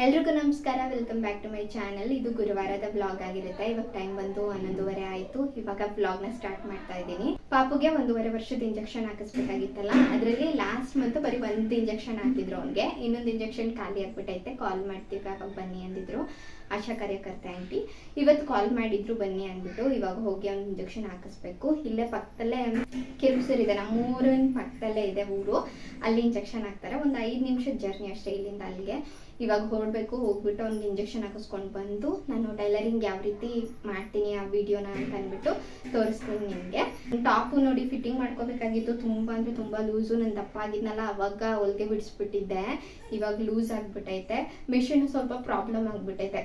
ಎಲ್ರಿಗೂ ನಮಸ್ಕಾರ. Welcome back to my channel ಇದು ಗುರುವಾರದ ಬ್ಲಾಗ್ ಆಗಿರುತ್ತೆ. ಇವಾಗ ಟೈಮ್ ಬಂದು ಹನ್ನೊಂದುವರೆ ಆಯಿತು. ಇವಾಗ ಬ್ಲಾಗ್ನ ಸ್ಟಾರ್ಟ್ ಮಾಡ್ತಾ ಇದ್ದೀನಿ. ಪಾಪುಗೆ ಒಂದೂವರೆ ವರ್ಷದ ಇಂಜೆಕ್ಷನ್ ಹಾಕಿಸ್ಬೇಕಾಗಿತ್ತಲ್ಲ, ಅದರಲ್ಲಿ ಲಾಸ್ಟ್ ಮಂತ್ ಬರೀ ಒಂದು ಇಂಜೆಕ್ಷನ್ ಹಾಕಿದ್ರು ಅವ್ನಿಗೆ. ಇನ್ನೊಂದು ಇಂಜೆಕ್ಷನ್ ಖಾಲಿ ಆಗ್ಬಿಟ್ಟೈತೆ ಕಾಲ್ ಮಾಡ್ತೀವಿ. ಆವಾಗ ಬನ್ನಿ ಅಂದಿದ್ರು. ಆಶಾ ಕಾರ್ಯಕರ್ತೆ ಆಂಟಿ ಇವತ್ತು ಕಾಲ್ ಮಾಡಿದ್ರು ಬನ್ನಿ ಅಂದ್ಬಿಟ್ಟು ಇವಾಗ ಹೋಗಿ ಅವ್ನ ಇಂಜೆಕ್ಷನ್ ಹಾಕಿಸ್ಬೇಕು. ಇಲ್ಲೇ ಪಕ್ಕದಲ್ಲೇ ಕಿರುಸೂರ್ ಇದೆ. ನಮ್ಮೂರಿನ ಪಕ್ಕದಲ್ಲೇ ಇದೆ ಊರು. ಅಲ್ಲಿ ಇಂಜೆಕ್ಷನ್ ಹಾಕ್ತಾರೆ. ಒಂದು ಐದು ನಿಮಿಷದ ಜರ್ನಿ ಅಷ್ಟೇ ಇಲ್ಲಿಂದ ಅಲ್ಲಿಗೆ. ಇವಾಗ ಹೊರಡ್ಬೇಕು, ಹೋಗ್ಬಿಟ್ಟು ಅವ್ನಿಗೆ ಇಂಜೆಕ್ಷನ್ ಹಾಕಿಸ್ಕೊಂಡು ಬಂದು ನಾನು ಟೈಲರಿಂಗ್ ಯಾವ ರೀತಿ ಮಾಡ್ತೀನಿ ಆ ವಿಡಿಯೋನ ಅಂತ ಅಂದ್ಬಿಟ್ಟು ತೋರಿಸ್ತೀನಿ ನಿಮಗೆ. ಟಾಪು ನೋಡಿ ಫಿಟ್ಟಿಂಗ್ ಮಾಡ್ಕೋಬೇಕಾಗಿತ್ತು ತುಂಬ ಅಂದರೆ ತುಂಬ ಲೂಸು ನಾನು ದಪ್ಪ ಆಗಿದ್ನಲ್ಲ, ಅವಾಗ ಹೊಲಿಗೆ ಬಿಡಿಸ್ಬಿಟ್ಟಿದ್ದೆ. ಇವಾಗ ಲೂಸ್ ಆಗಿಬಿಟ್ಟೈತೆ. ಮಿಷಿನ್ ಸ್ವಲ್ಪ ಪ್ರಾಬ್ಲಮ್ ಆಗಿಬಿಟ್ಟೈತೆ.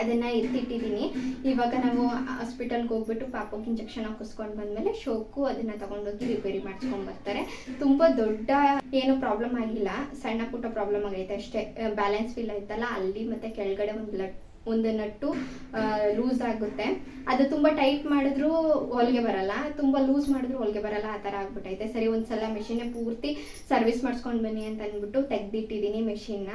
ಅದನ್ನು ಎತ್ತಿಟ್ಟಿದ್ದೀನಿ ಇವಾಗ ನಾವು ಹಾಸ್ಪಿಟಲ್ಗೆ ಹೋಗ್ಬಿಟ್ಟು ಪಾಪಕ್ಕೆ ಇಂಜೆಕ್ಷನ್ ಹಾಕಿಸ್ಕೊಂಡು ಬಂದಮೇಲೆ ಶೋಕು ಅದನ್ನು ತಗೊಂಡೋಗಿ ರಿಪೇರಿ ಮಾಡಿಸ್ಕೊಂಡು ಬರ್ತಾರೆ. ತುಂಬ ದೊಡ್ಡ ಏನು ಪ್ರಾಬ್ಲಮ್ ಆಗಿಲ್ಲ. ಸಣ್ಣ ಪುಟ್ಟ ಪ್ರಾಬ್ಲಮ್ ಆಗೈತೆ ಅಷ್ಟೇ. ಬ್ಯಾಲೆನ್ಸ್ ಫೀಲ್ ಆಯ್ತಲ್ಲ? ಅಲ್ಲಿ ಮತ್ತೆ ಕೆಳಗಡೆ ಒಂದು ಬ್ಲಡ್ ಒಂದು ನಟ್ಟು ಲೂಸ್ ಆಗುತ್ತೆ. ಅದು ತುಂಬಾ ಟೈಟ್ ಮಾಡಿದ್ರು ಹೊಲಿಗೆ ಬರಲ್ಲ. ತುಂಬಾ ಲೂಸ್ ಮಾಡಿದ್ರು ಹೊಲಿಗೆ ಬರಲ್ಲ. ಆ ತರ ಆಗ್ಬಿಟ್ಟೈತೆ ಸರಿ, ಒಂದ್ಸಲ ಮೆಷಿನೇ ಪೂರ್ತಿ ಸರ್ವಿಸ್ ಮಾಡಿಸ್ಕೊಂಡು ಬನ್ನಿ ಅಂತ ಅಂದ್ಬಿಟ್ಟು ತೆಗ್ದಿಟ್ಟಿದ್ದೀನಿ ಮೆಷಿನ್ನ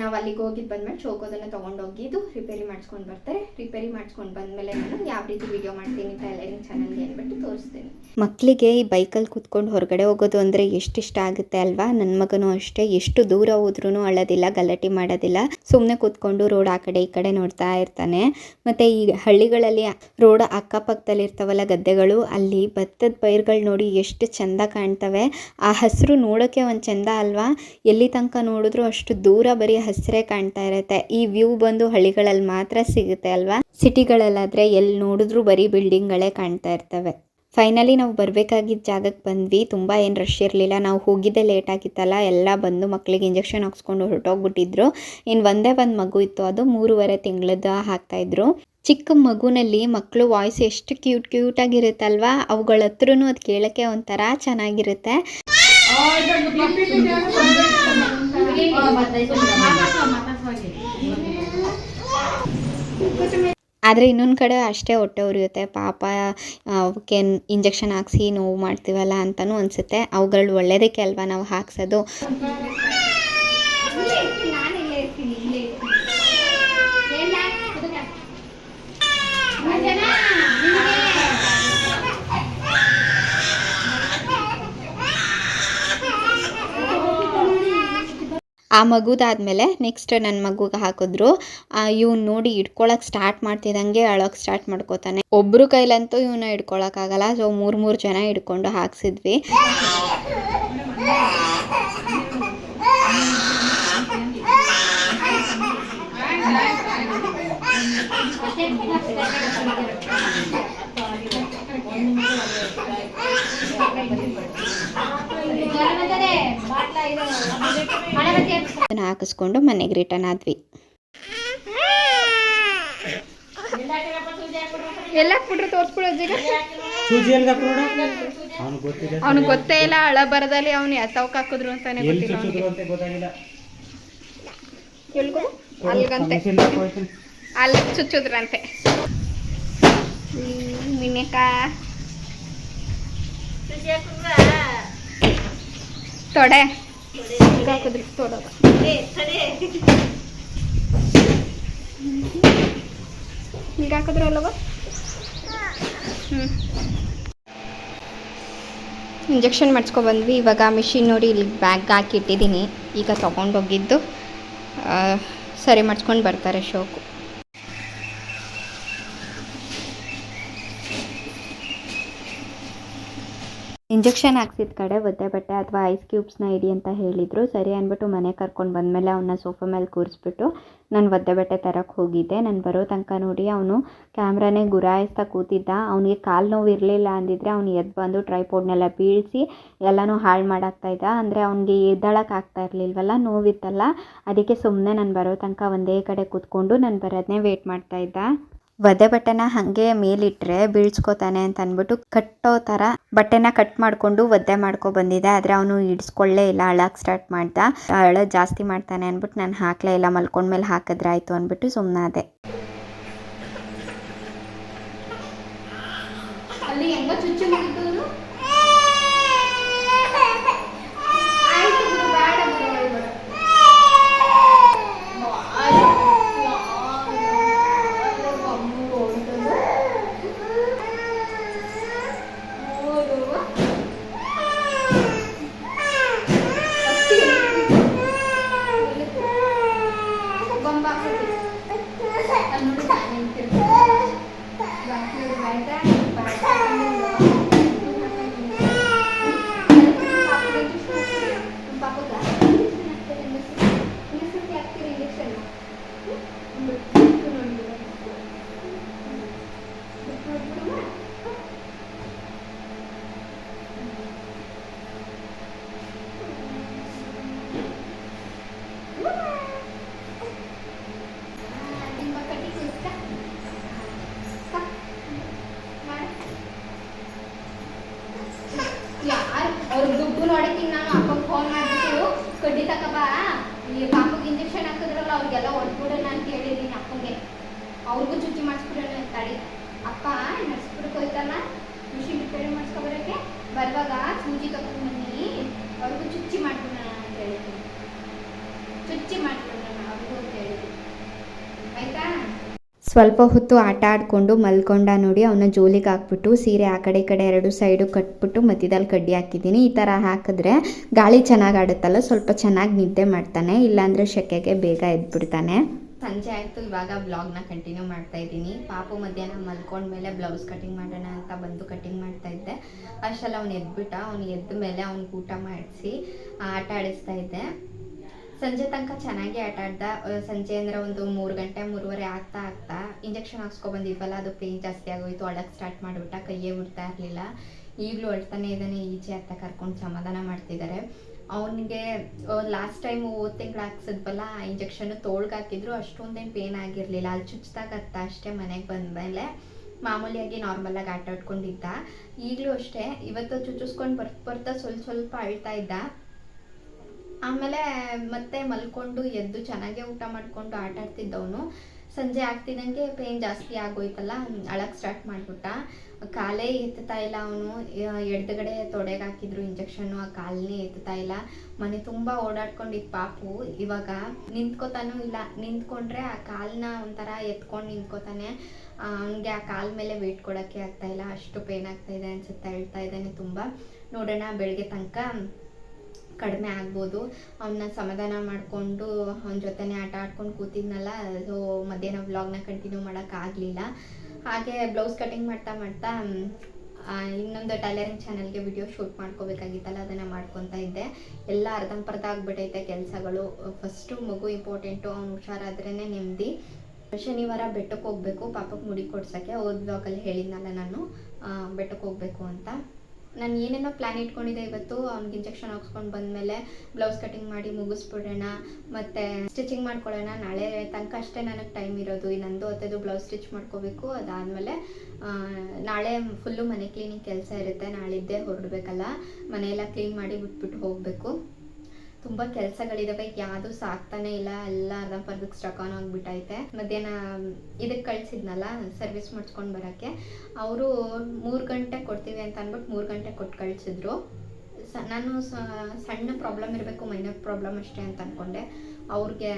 ನಾವು ಅಲ್ಲಿಗೆ ಹೋಗಿದ್ದು ಬಂದಮೇಲೆ ಚೋಕೋದನ್ನು ತೊಗೊಂಡೋಗಿದ್ದು ರಿಪೇರಿ ಮಾಡಿಸ್ಕೊಂಡು ಬರ್ತಾರೆ. ರಿಪೇರಿ ಮಾಡಿಸ್ಕೊಂಡು ಬಂದಮೇಲೆ ನಾನು ಯಾವ ರೀತಿ ವಿಡಿಯೋ ಮಾಡ್ತೀನಿ ಟೈಲರಿಂಗ್ ಚಾನಲ್ಗೆ ಅಂದ್ಬಿಟ್ಟು ತೋರಿಸ್ತೀನಿ. ಮಕ್ಕಳಿಗೆ ಈ ಬೈಕಲ್ಲಿ ಕೂತ್ಕೊಂಡು ಹೊರಗಡೆ ಹೋಗೋದು ಅಂದರೆ ಎಷ್ಟು ಇಷ್ಟ ಆಗುತ್ತೆ ಅಲ್ವಾ? ನನ್ನ ಮಗನೂ ಅಷ್ಟೇ, ಎಷ್ಟು ದೂರ ಹೋದ್ರೂ ಅಳೋದಿಲ್ಲ, ಗಲಾಟೆ ಮಾಡೋದಿಲ್ಲ. ಸುಮ್ಮನೆ ಕೂತ್ಕೊಂಡು ರೋಡ್ ಆ ಕಡೆ ಈ ಕಡೆ ನೋಡ್ತಾ ಇರ್ತಾನೆ. ಮತ್ತು ಈ ಹಳ್ಳಿಗಳಲ್ಲಿ ರೋಡ್ ಅಕ್ಕಪಕ್ಕದಲ್ಲಿ ಇರ್ತಾವಲ್ಲ ಗದ್ದೆಗಳು, ಅಲ್ಲಿ ಭತ್ತದ ಪೈರುಗಳು ನೋಡಿ ಎಷ್ಟು ಚೆಂದ ಕಾಣ್ತವೆ. ಆ ಹಸಿರು ನೋಡೋಕ್ಕೆ ಒಂದು ಚೆಂದ ಅಲ್ವಾ? ಎಲ್ಲಿ ತನಕ ನೋಡಿದ್ರು ಅಷ್ಟು ದೂರ ಬರೀ ಹಸಿರೇ ಕಾಣ್ತಾ ಇರುತ್ತೆ. ಈ ವ್ಯೂ ಬಂದು ಹಳ್ಳಿಗಳಲ್ಲಿ ಮಾತ್ರ ಸಿಗುತ್ತೆ ಅಲ್ವಾ? ಸಿಟಿಗಳಲ್ಲಾದರೆ ಎಲ್ಲಿ ನೋಡಿದ್ರು ಬರೀ ಬಿಲ್ಡಿಂಗ್ಗಳೇ ಕಾಣ್ತಾ ಇರ್ತವೆ. ಫೈನಲಿ ನಾವು ಬರಬೇಕಾಗಿದ್ದ ಜಾಗಕ್ಕೆ ಬಂದ್ವಿ. ತುಂಬ ಏನು ರಶ್ ಇರಲಿಲ್ಲ. ನಾವು ಹೋಗಿದ್ದೆ ಲೇಟ್ ಆಗಿತ್ತಲ್ಲ, ಎಲ್ಲ ಬಂದು ಮಕ್ಕಳಿಗೆ ಇಂಜೆಕ್ಷನ್ ಹಾಕ್ಸ್ಕೊಂಡು ಹೊರಟೋಗ್ಬಿಟ್ಟಿದ್ರು. ಇನ್ನು ಒಂದೇ ಒಂದು ಮಗು ಇತ್ತು. ಅದು ಮೂರುವರೆ ತಿಂಗಳದ ಹಾಕ್ತಾಯಿದ್ರು ಚಿಕ್ಕ ಮಗುನಲ್ಲಿ ಮಕ್ಕಳು ವಾಯ್ಸ್ ಎಷ್ಟು ಕ್ಯೂಟ್ ಕ್ಯೂಟ್ ಕ್ಯೂಟಾಗಿರುತ್ತಲ್ವಾ ಅವುಗಳ ಹತ್ರನೂ ಅದು ಕೇಳೋಕ್ಕೆ ಒಂಥರ ಚೆನ್ನಾಗಿರುತ್ತೆ. ಆದರೆ ಇನ್ನೊಂದು ಕಡೆ ಅಷ್ಟೇ ಹೊಟ್ಟೆ ಉರಿಯುತ್ತೆ. ಪಾಪ ಅವಕ್ಕೆ ಇಂಜೆಕ್ಷನ್ ಹಾಕ್ಸಿ ನೋವು ಮಾಡ್ತೀವಲ್ಲ ಅಂತಲೂ ಅನಿಸುತ್ತೆ. ಅವುಗಳು ಒಳ್ಳೆಯದಕ್ಕೆ ಅಲ್ವಾ ನಾವು ಹಾಕ್ಸೋದು ನಾನು ಇಲ್ಲೇ ಇರ್ತೀನಿ ಇಲ್ಲೇ ಇರ್ತೀನಿ ಎಲ್ಲ ಕುದುಕ. ಮುಂಚೆನಾ? ಆ ಮಗುದಾದಮೇಲೆ ನೆಕ್ಸ್ಟ್ ನನ್ನ ಮಗುಗೆ ಹಾಕಿದ್ರು. ಇವ್ನು ನೋಡಿ ಇಟ್ಕೊಳಕ್ಕೆ ಸ್ಟಾರ್ಟ್ ಮಾಡ್ತಿದ್ದಂಗೆ ಅಳೋಕೆ ಸ್ಟಾರ್ಟ್ ಮಾಡ್ಕೋತಾನೆ. ಒಬ್ರು ಕೈಲಂತೂ ಇವನ್ನ ಹಿಡ್ಕೊಳಕ್ಕಾಗಲ್ಲ ಸೊ ಮೂರು ಮೂರು ಜನ ಹಿಡ್ಕೊಂಡು ಹಾಕ್ಸಿದ್ವಿ. ಹಾಕಿಸ್ಕೊಂಡು ಮನೆಗೆ ರಿಟರ್ನ್ ಆದ್ವಿ. ಎಲ್ಲ ಬಿಟ್ರೆ ತೋರಿಸ್ಬಿಡು ಅವನು ಅವ್ನಿಗೆ ಗೊತ್ತೇ ಇಲ್ಲ ಹಳ ಬರದಲ್ಲಿ ಅವನು ಎತ್ತವಕ್ಕೆ ಹಾಕಿದ್ರು ಅಂತಾನೆ ಗೊತ್ತಿಲ್ಲ ಎಲ್ಗೋ? ಅಲ್ಗಂತೆ. ಅಲ್ಲಿ ಚುಚ್ಚುದ್ರಂತೆ. ಮಿನಿಕ ತೊಡೆ. ಹಾಕಿದ್ರು ಹಿಂಗೆ ಹಾಕಿದ್ರು ಅಲ್ಲವ? ಹ್ಞೂ ಇಂಜೆಕ್ಷನ್ ಮಾಡಿಸ್ಕೊ ಬಂದ್ವಿ ಇವಾಗ ಮಿಷಿನ್ ನೋಡಿ ಇಲ್ಲಿ ಬ್ಯಾಗ್ ಹಾಕಿ ಇಟ್ಟಿದ್ದೀನಿ. ಈಗ ತೊಗೊಂಡೋಗಿದ್ದು ಸರಿ ಮಾಡಿಸ್ಕೊಂಡು ಬರ್ತಾರೆ ಶೋಕು. ಇಂಜೆಕ್ಷನ್ ಹಾಕ್ಸಿದ ಕಡೆ ಒದ್ದೆ ಬಟ್ಟೆ ಅಥವಾ ಐಸ್ ಕ್ಯೂಬ್ಸ್ನ ಇಡಿ ಅಂತ ಹೇಳಿದರು. ಸರಿ ಅಂದ್ಬಿಟ್ಟು ಮನೆ ಕರ್ಕೊಂಡು ಬಂದಮೇಲೆ ಅವನ್ನ ಸೋಫಾ ಮೇಲೆ ಕೂರಿಸ್ಬಿಟ್ಟು ನಾನು ಒದ್ದೆ ಬಟ್ಟೆ ತರಕ್ಕೆ ಹೋಗಿದ್ದೆ. ನಾನು ಬರೋ ತನಕ ನೋಡಿ ಅವನು ಕ್ಯಾಮ್ರಾನೇ ಗುರಾಯಿಸ್ತಾ ಕೂತಿದ್ದ. ಅವನಿಗೆ ಕಾಲು ನೋವು ಇರಲಿಲ್ಲ ಅಂದಿದ್ರೆ ಅವ್ನು ಎದ್ದು ಬಂದು ಟ್ರೈಪೋಡ್ನೆಲ್ಲ ಬೀಳಿಸಿ ಎಲ್ಲನೂ ಹಾಳು ಮಾಡಾಕ್ತಾ ಇದ್ದ. ಅಂದರೆ ಅವ್ನಿಗೆ ಆಗ್ತಾ ಇರಲಿಲ್ವಲ್ಲ, ನೋವಿತ್ತಲ್ಲ. ಅದಕ್ಕೆ ಸುಮ್ಮನೆ ನಾನು ಬರೋ ತನಕ ಒಂದೇ ಕಡೆ ಕೂತ್ಕೊಂಡು ನಾನು ಬರೋದನ್ನೇ ವೇಟ್ ಮಾಡ್ತಾ ಇದ್ದ. ಒದೆ ಬಟ್ಟೆನ ಹಾಗೆ ಮೇಲಿಟ್ರೆ ಬೀಳ್ಸ್ಕೊತಾನೆ ಅಂತ ಅಂದ್ಬಿಟ್ಟು ಕಟ್ಟೋ ಥರ ಬಟ್ಟೆನ ಕಟ್ ಮಾಡಿಕೊಂಡು ಒದ್ದೆ ಮಾಡ್ಕೊ ಬಂದಿದ್ದೆ ಆದರೆ ಅವನು ಇಡಿಸ್ಕೊಳ್ಳೇ ಇಲ್ಲ. ಅಳಕ್ಕೆ ಸ್ಟಾರ್ಟ್ ಮಾಡ್ದ. ಅಳ ಜಾಸ್ತಿ ಮಾಡ್ತಾನೆ ಅಂದ್ಬಿಟ್ಟು ನಾನು ಹಾಕ್ಲೇ ಇಲ್ಲ. ಮಲ್ಕೊಂಡ್ಮೇಲೆ ಹಾಕಿದ್ರೆ ಆಯಿತು ಅಂದ್ಬಿಟ್ಟು ಸುಮ್ಮನಾದೆ ಅಲ್ಲಿ ಅವ್ರ ದುಡ್ಡು ನೋಡಕ್ಕೆ ನಾನು ಅಪ್ಪಗ್ ಫೋನ್ ಮಾಡ್ಬಿಟ್ಟು, ಕಡ್ಡಿ ತಕಬಾ ಈ ಪಾಪಗೆ ಇಂಜೆಕ್ಷನ್ ಹಾಕಿದ್ರಲ್ಲ, ಅವ್ರಿಗೆಲ್ಲ ಹೊಡ್ಬಿಡೋಣ ಅಂತ ಹೇಳಿದ್ದೀನಿ ಅಪ್ಪಗೆ. ಅವ್ರಿಗೂ ಚುಚ್ಚಿ ಮಾಡಿಸ್ಬಿಡೋಣ ಅಂತಾಳಿ ಅಪ್ಪ ನರ್ಸ್ಬಿಡಕ್ಕೆ ಹೋಯ್ತಲ್ಲ? ಮಿಷಿನ್ ರಿಪೇರಿ ಮಾಡಿಸ್ಕೊಬರೋಕ್ಕೆ ಬರುವಾಗ ಸೂಜಿ ತಗೊಂಡು ಬನ್ನಿ ಅವ್ರಿಗೂ ಚುಚ್ಚಿ ಮಾಡ್ಬಿಡೋಣ ಅಂತ ಹೇಳಿದ್ದೀನಿ ಚುಚ್ಚಿ ಮಾಡ್ಬಿಡೋಣ ಅವ್ರಿಗೂ ಅಂತ ಹೇಳಿದ್ದೀನಿ ಸ್ವಲ್ಪ ಹೊತ್ತು ಆಟ ಆಡಿಕೊಂಡು ಮಲ್ಕೊಂಡ ನೋಡಿ ಅವನ ಜೋಲಿಗೆ ಹಾಕ್ಬಿಟ್ಟು ಸೀರೆ ಆ ಕಡೆ ಈ ಕಡೆ ಎರಡು ಸೈಡು ಕಟ್ಬಿಟ್ಟು ಮಧ್ಯದಲ್ಲಿ ಕಡ್ಡಿ ಹಾಕಿದ್ದೀನಿ. ಈ ಥರ ಹಾಕಿದ್ರೆ ಗಾಳಿ ಚೆನ್ನಾಗಿ ಆಡುತ್ತಲ್ಲ, ಸ್ವಲ್ಪ ಚೆನ್ನಾಗಿ ನಿದ್ದೆ ಮಾಡ್ತಾನೆ, ಇಲ್ಲಾಂದರೆ ಶೆಕೆಗೆ ಬೇಗ ಎದ್ಬಿಡ್ತಾನೆ. ಸಂಜೆ ಆಯಿತು, ಇವಾಗ ಬ್ಲಾಗ್ನ ಕಂಟಿನ್ಯೂ ಮಾಡ್ತಾ ಇದ್ದೀನಿ. ಪಾಪು ಮಧ್ಯಾಹ್ನ ಮಲ್ಕೊಂಡ್ಮೇಲೆ ಬ್ಲೌಸ್ ಕಟಿಂಗ್ ಮಾಡೋಣ ಅಂತ ಬಂದು ಕಟಿಂಗ್ ಮಾಡ್ತಾ ಇದ್ದೆ. ಅಷ್ಟೆಲ್ಲ ಅವ್ನು ಎದ್ಬಿಟ್ಟ, ಅವ್ನು ಎದ್ದ ಮೇಲೆ ಅವ್ನಿಗೆ ಊಟ ಮಾಡಿಸಿ, ಆಟ ಆಡಿಸ್ತಾ ಇದ್ದೆ. ಸಂಜೆ ತನಕ ಚೆನ್ನಾಗಿ ಆಟ ಆಡ್ದ ಸಂಜೆ ಅಂದರೆ ಒಂದು ಮೂರು ಗಂಟೆ, ಮೂರುವರೆ ಆಗ್ತಾ ಆಗ್ತಾ ಇಂಜೆಕ್ಷನ್ ಹಾಕ್ಸ್ಕೊ ಬಂದಿದ್ವಲ್ಲ, ಅದು ಪೇನ್ ಜಾಸ್ತಿ ಆಗೋಯ್ತು ಅಳಕ್ಕೆ ಸ್ಟಾರ್ಟ್ ಮಾಡಿಬಿಟ್ಟ, ಕೈಯೇ ಬಿಡ್ತಾ ಇರಲಿಲ್ಲ. ಈಗಲೂ ಅಳ್ತಾನೆ ಇದ್ದಾನೆ ಈಚೆ ಅತ್ತ ಕರ್ಕೊಂಡು ಸಮಾಧಾನ ಮಾಡ್ತಿದ್ದಾರೆ ಅವನಿಗೆ ಲಾಸ್ಟ್ ಟೈಮ್ ಹೋದ ತಿಂಗಳು ಹಾಕ್ಸಿದ್ವಲ್ಲ, ಆ ಇಂಜೆಕ್ಷನ್ ತೋಳ್ಗೆ ಹಾಕಿದ್ರು, ಅಷ್ಟೊಂದೇನು ಪೇನ್ ಆಗಿರಲಿಲ್ಲ. ಅಲ್ಲಿ ಚುಚ್ಚಿದಾಗ ಅತ್ತ ಅಷ್ಟೇ ಮನೆಗೆ ಬಂದಮೇಲೆ ಮಾಮೂಲಿಯಾಗಿ ನಾರ್ಮಲಾಗಿ ಆಟ ಆಡ್ಕೊಂಡಿದ್ದ. ಈಗಲೂ ಅಷ್ಟೇ, ಇವತ್ತು ಚುಚ್ಚಿಸ್ಕೊಂಡು ಬರ್ತಾ ಬರ್ತಾ ಸ್ವಲ್ಪ ಸ್ವಲ್ಪ ಅಳ್ತಾ ಇದ್ದ. ಆಮೇಲೆ ಮತ್ತೆ ಮಲ್ಕೊಂಡು ಎದ್ದು ಚೆನ್ನಾಗೆ ಊಟ ಮಾಡಿಕೊಂಡು ಆಟ ಆಡ್ತಿದ್ದವನು. ಸಂಜೆ ಆಗ್ತಿದ್ದಂಗೆ ಪೇನ್ ಜಾಸ್ತಿ ಆಗೋಯ್ತಲ್ಲ ಅಳಕ್ಕೆ ಸ್ಟಾರ್ಟ್ ಮಾಡಿಬಿಟ್ಟ. ಕಾಲೇ ಎತ್ತುತ್ತಾ ಇಲ್ಲ ಅವನು. ಎಡ್ಗಡೆ ತೊಡೆಗೆ ಹಾಕಿದ್ರು ಇಂಜೆಕ್ಷನ್ನು ಆ ಕಾಲನೇ ಎತ್ತುತ್ತಾ ಇಲ್ಲ. ಮನೆ ತುಂಬ ಓಡಾಡ್ಕೊಂಡಿದ್ ಪಾಪು. ಇವಾಗ ನಿಂತ್ಕೋತಾನೂ ಇಲ್ಲ. ನಿಂತ್ಕೊಂಡ್ರೆ ಆ ಕಾಲನ್ನ ಒಂಥರ ಎತ್ಕೊಂಡು ನಿಂತ್ಕೋತಾನೆ. ಅವನಿಗೆ ಆ ಕಾಲ ಮೇಲೆ ವೇಟ್ ಕೊಡೋಕ್ಕೆ ಆಗ್ತಾ ಇಲ್ಲ. ಅಷ್ಟು ಪೇನ್ ಆಗ್ತಾ ಇದೆ ಅನ್ಸುತ್ತೆ ಹೇಳ್ತಾ ಇದ್ದಾನೆ ತುಂಬ. ನೋಡೋಣ ಬೆಳಗ್ಗೆ ತನಕ. ಕಡಿಮೆ ಆಗ್ಬೋದು. ಅವನ್ನ ಸಮಾಧಾನ ಮಾಡಿಕೊಂಡು ಅವನ ಜೊತೆನೇ ಆಟ ಆಡ್ಕೊಂಡು ಕೂತಿದ್ನಲ್ಲ ಸೊ ಮಧ್ಯಾಹ್ನ ವ್ಲಾಗ್ನ ಕಂಟಿನ್ಯೂ ಮಾಡೋಕ್ಕಾಗಲಿಲ್ಲ ಹಾಗೆ ಬ್ಲೌಸ್ ಕಟಿಂಗ್ ಮಾಡ್ತಾ ಮಾಡ್ತಾ ಇನ್ನೊಂದು ಟೈಲರಿಂಗ್ ಚಾನಲ್ಗೆ ವಿಡಿಯೋ ಶೂಟ್ ಮಾಡ್ಕೋಬೇಕಾಗಿತ್ತಲ್ಲ, ಅದನ್ನು ಮಾಡ್ಕೊತಾ ಇದ್ದೆ. ಎಲ್ಲ ಅರ್ಧಂಪರ್ಧ ಆಗಿಬಿಟ್ಟೈತೆ ಕೆಲಸಗಳು. ಫಸ್ಟು ಮಗು ಇಂಪಾರ್ಟೆಂಟು ಅವ್ನು ಹುಷಾರಾದ್ರೇ ನೆಮ್ಮದಿ. ಶನಿವಾರ ಬೆಟ್ಟಕ್ಕೆ ಹೋಗ್ಬೇಕು ಪಾಪಕ್ಕೆ ಮುಡಿ ಕೊಡ್ಸೋಕ್ಕೆ ಹೋದ ಬ್ಲಾಗಲ್ಲಿ ಹೇಳಿದ್ನಲ್ಲ ನಾನು ಬೆಟ್ಟಕ್ಕೆ ಹೋಗ್ಬೇಕು ಅಂತ. ನಾನು ಏನೇನೋ ಪ್ಲ್ಯಾನ್ ಇಟ್ಕೊಂಡಿದ್ದೆ ಇವತ್ತು, ಅವ್ನಿಗೆ ಇಂಜೆಕ್ಷನ್ ಹಾಕ್ಸ್ಕೊಂಡು ಬಂದಮೇಲೆ ಬ್ಲೌಸ್ ಕಟಿಂಗ್ ಮಾಡಿ ಮುಗಿಸ್ಬಿಡೋಣ, ಮತ್ತು ಸ್ಟಿಚಿಂಗ್ ಮಾಡ್ಕೊಳ್ಳೋಣ. ನಾಳೆ ತನಕ ಅಷ್ಟೇ ನನಗೆ ಟೈಮ್ ಇರೋದು. ನಂದು ಹೊತ್ತದು ಬ್ಲೌಸ್ ಸ್ಟಿಚ್ ಮಾಡ್ಕೋಬೇಕು. ಅದಾದಮೇಲೆ ನಾಳೆ ಫುಲ್ಲು ಮನೆ ಕ್ಲೀನಿಂಗ್ ಕೆಲಸ ಇರುತ್ತೆ. ನಾಳಿದ್ದೇ ಹೊರಡ್ಬೇಕಲ್ಲ. ಮನೆಯೆಲ್ಲ ಕ್ಲೀನ್ ಮಾಡಿ ಬಿಟ್ಬಿಟ್ಟು ಹೋಗಬೇಕು. ತುಂಬ ಕೆಲಸಗಳಿದಾವೆ, ಯಾವುದು ಸಾಕ್ತಾನೆ ಇಲ್ಲ, ಎಲ್ಲ ಅರ್ಧಂಪರ್ಧಕ್ಕೆ ಸ್ಟಕ್ ಆನ್ ಆಗಿಬಿಟ್ಟೈತೆ ಮಧ್ಯಾಹ್ನ ಇದಕ್ಕೆ ಕಳ್ಸಿದ್ನಲ್ಲ ಸರ್ವಿಸ್ ಮಾಡಿಸ್ಕೊಂಡು ಬರಕ್ಕೆ, ಅವರು ಮೂರು ಗಂಟೆ ಕೊಡ್ತೀವಿ ಅಂತ ಅಂದ್ಬಿಟ್ಟು ಮೂರು ಗಂಟೆ ಕೊಟ್ಟು ಕಳಿಸಿದ್ರು. ನಾನು ಸಣ್ಣ ಪ್ರಾಬ್ಲಮ್ ಇರಬೇಕು ಮೈನರ್ ಪ್ರಾಬ್ಲಮ್ ಅಷ್ಟೇ ಅಂತ ಅನ್ಕೊಂಡೆ. ಅವ್ರಿಗೆ,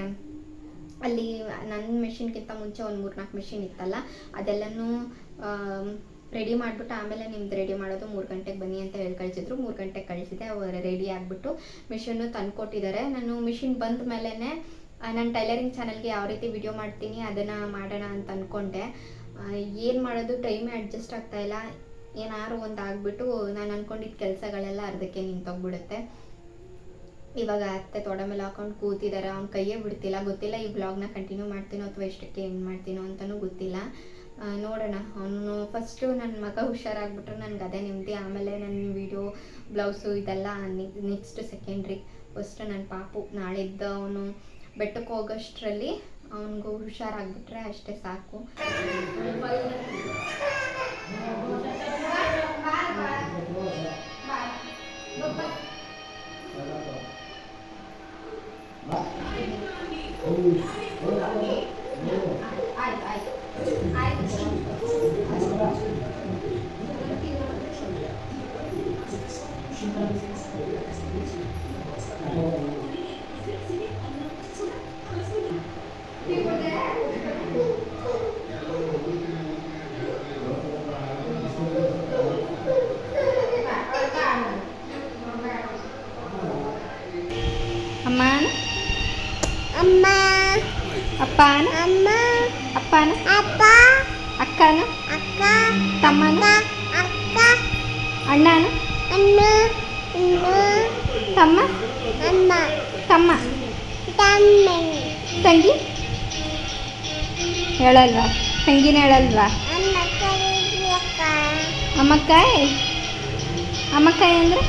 ಅಲ್ಲಿ ನನ್ನ ಮೆಷಿನ್ಗಿಂತ ಮುಂಚೆ ಒಂದು ಮೂರು ನಾಲ್ಕು ಮೆಷಿನ್ ಇತ್ತಲ್ಲ, ಅದೆಲ್ಲನೂ ರೆಡಿ ಮಾಡಿಬಿಟ್ಟು ಆಮೇಲೆ ನಿಮ್ದು ರೆಡಿ ಮಾಡೋದು ಮೂರು ಗಂಟೆಗೆ ಬನ್ನಿ ಅಂತ ಹೇಳಿ ಕಳಿಸಿದ್ರು. ಮೂರು ಗಂಟೆಗೆ ಕಳಿಸಿದೆ ಅವರು ರೆಡಿ ಆಗಿಬಿಟ್ಟು ಮಿಷಿನ್ನು ತಂದುಕೊಟ್ಟಿದ್ದಾರೆ ನಾನು ಮಿಷಿನ್ ಬಂದ ಮೇಲೇ ನಾನು ಟೈಲರಿಂಗ್ ಚಾನಲ್ಗೆ ಯಾವ ರೀತಿ ವಿಡಿಯೋ ಮಾಡ್ತೀನಿ ಅದನ್ನು ಮಾಡೋಣ ಅಂತ ಅಂದ್ಕೊಂಡೆ ಏನು ಮಾಡೋದು, ಟೈಮೇ ಅಡ್ಜಸ್ಟ್ ಆಗ್ತಾ ಇಲ್ಲ. ಏನಾರು ಒಂದು ಆಗಿಬಿಟ್ಟು ನಾನು ಅಂದ್ಕೊಂಡಿದ್ದ ಕೆಲಸಗಳೆಲ್ಲ ಅರ್ಧಕ್ಕೆ ನಿಂತೋಗ್ಬಿಡುತ್ತೆ. ಇವಾಗ ಅತ್ತೆ ತೊಡೆ ಮೇಲೆ ಹಾಕೊಂಡು ಕೂತಿದ್ದಾರೆ. ಅವ್ನ ಕೈಯೇ ಬಿಡ್ತಿಲ್ಲ. ಗೊತ್ತಿಲ್ಲ ಈ ಬ್ಲಾಗ್ನ ಕಂಟಿನ್ಯೂ ಮಾಡ್ತೀನೋ ಅಥವಾ ಎಷ್ಟಕ್ಕೆ ಏನು ಮಾಡ್ತೀನೋ ಅಂತಲೂ ಗೊತ್ತಿಲ್ಲ. ನೋಡೋಣ. ಅವನು ಫಸ್ಟು ನನ್ನ ಮಗ ಹುಷಾರಾಗ್ಬಿಟ್ರೆ, ನನಗೆ ಅದೇ ನೆಮ್ಮದಿ. ಆಮೇಲೆ ನನ್ನ ವಿಡಿಯೋ ಬ್ಲೌಸು ಇದೆಲ್ಲ ನೆಕ್ಸ್ಟ್ ಸೆಕೆಂಡ್ರಿ ಫಸ್ಟ್ ನನ್ನ ಪಾಪು. ನಾಳಿದ್ದ ಅವನು ಬೆಟ್ಟಕ್ಕೆ ಹೋಗೋಷ್ಟರಲ್ಲಿ ಅವನಿಗೂ ಹುಷಾರಾಗ್ಬಿಟ್ರೆ ಅಷ್ಟೇ ಸಾಕು. ಆಯ್ತು ಆಯ್ತು Aman? aman, Apaan? ತಮ್ಮ ತಮ್ಮನಿ. ತಂಗಿ? ಹೇಳಲ್ವಾ? ತಂಗಿನ ಹೇಳಲ್ವಾ? ಅಮ್ಮಕ್ಕಾಯ್? ಅಮ್ಮಕ್ಕಾಯ್ ಅಂದ್ರೆ?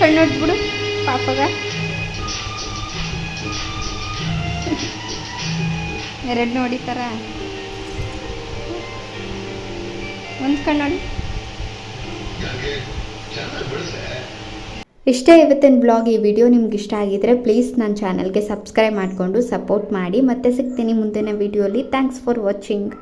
ಕಣ್ಣೊಡ್ಬಿಡು ಪಾಪಗ. ಎರಡು ನೋಡಿತಾರ ಒಂದು ಕಣ್ಣು ನೋಡಿ ಇಷ್ಟೇ ಇವತ್ತಿನ ಬ್ಲಾಗ್ ಈ ವಿಡಿಯೋ ನಿಮ್ಗೆ ಇಷ್ಟ ಆಗಿದ್ರೆ ಪ್ಲೀಸ್ ನನ್ನ ಚಾನಲ್ಗೆ ಸಬ್ಸ್ಕ್ರೈಬ್ ಮಾಡಿಕೊಂಡು ಸಪೋರ್ಟ್ ಮಾಡಿ ಮತ್ತೆ ಸಿಗ್ತೀನಿ ಮುಂದಿನ ವಿಡಿಯೋಲಿ ಥ್ಯಾಂಕ್ಸ್ ಫಾರ್ ವಾಚಿಂಗ್